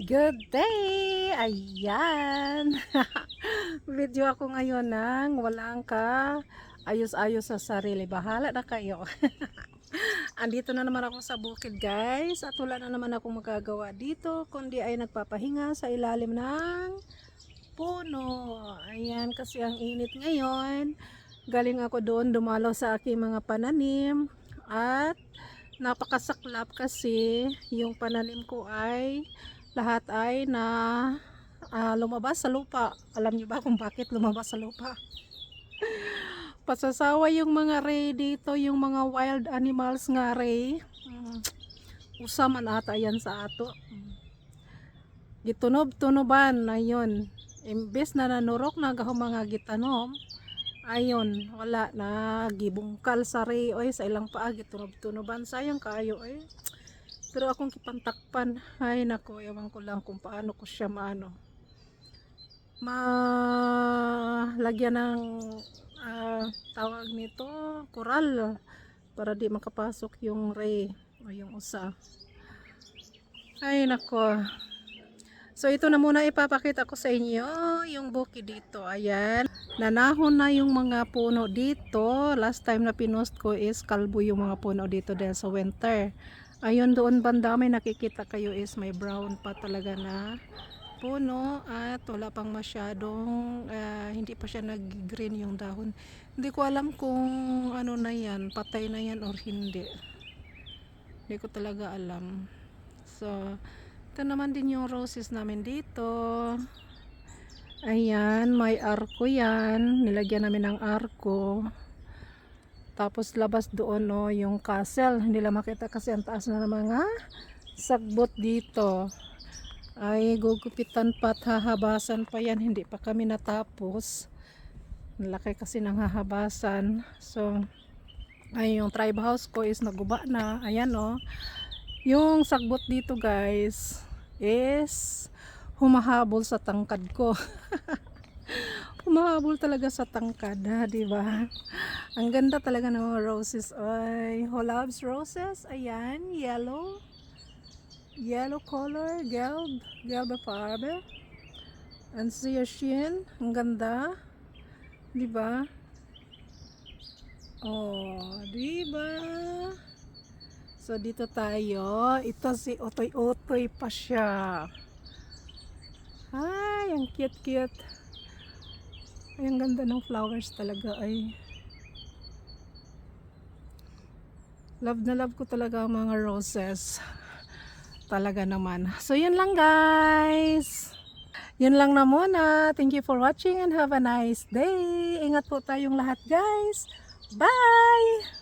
Good day! Ayan! Video ako ngayon ng walang ka ayos-ayos sa sarili. Bahala na kayo. Andito na naman ako sa bukid guys at wala na naman ako magagawa dito kundi ay nagpapahinga sa ilalim ng puno. Ayan kasi ang init ngayon. Galing ako doon dumalaw sa aking mga pananim at napakasaklap kasi yung pananim ko ay lahat ay na ah, lumabas sa lupa. Alam niyo ba kung bakit lumabas sa lupa? Pasasawa yung mga ray dito, yung mga wild animals nga ray. Mm, usa man ata yan sa ato. Gitunob-tunoban na. Imbes na nanurok na mga gitanom, ayon wala na gibungkal sa ray oy sa ilang paa gitunob-tunoban sayang kaayo oy pero akong kipantakpan ay nako ewan ko lang kung paano ko siya maano malagyan ng ah, tawag nito koral para di makapasok yung ray o yung usa ay nako So ito na muna ipapakita ko sa inyo yung bukid dito. Ayan. Nanahon na yung mga puno dito. Last time na pinost ko is kalbo yung mga puno dito dahil sa winter. Ayun doon banda may nakikita kayo is may brown pa talaga na puno at wala pang masyadong ah, hindi pa siya nag-green yung dahon. Hindi ko alam kung ano na yan, patay na yan or hindi. Hindi ko talaga alam. So, ito naman din yung roses namin dito. Ayan, may arko yan. Nilagyan namin ng arko. Tapos labas doon no, yung castle. Hindi lang makita kasi ang taas na ng mga sagbot dito. Ay, gugupitan pa at hahabasan pa yan. Hindi pa kami natapos. Laki kasi ng hahabasan. So, ay yung tribe house ko is naguba na. Ayan no. Yung sagbot dito guys is humahabol sa tangkad ko. humahabol talaga sa tangkad, ha, di ba? Ang ganda talaga ng mga roses. Ay, who loves roses? Ayan, yellow. Yellow color, gelb, gelbe farbe. And shin, ang ganda. Di ba? Oh, di ba? So dito tayo. Ito si Otoy-Otoy pa siya. Ay, ang cute-cute. Ay, ang ganda ng flowers talaga ay. Love na love ko talaga ang mga roses. Talaga naman. So yun lang guys. Yun lang na muna. Thank you for watching and have a nice day. Ingat po tayong lahat guys. Bye!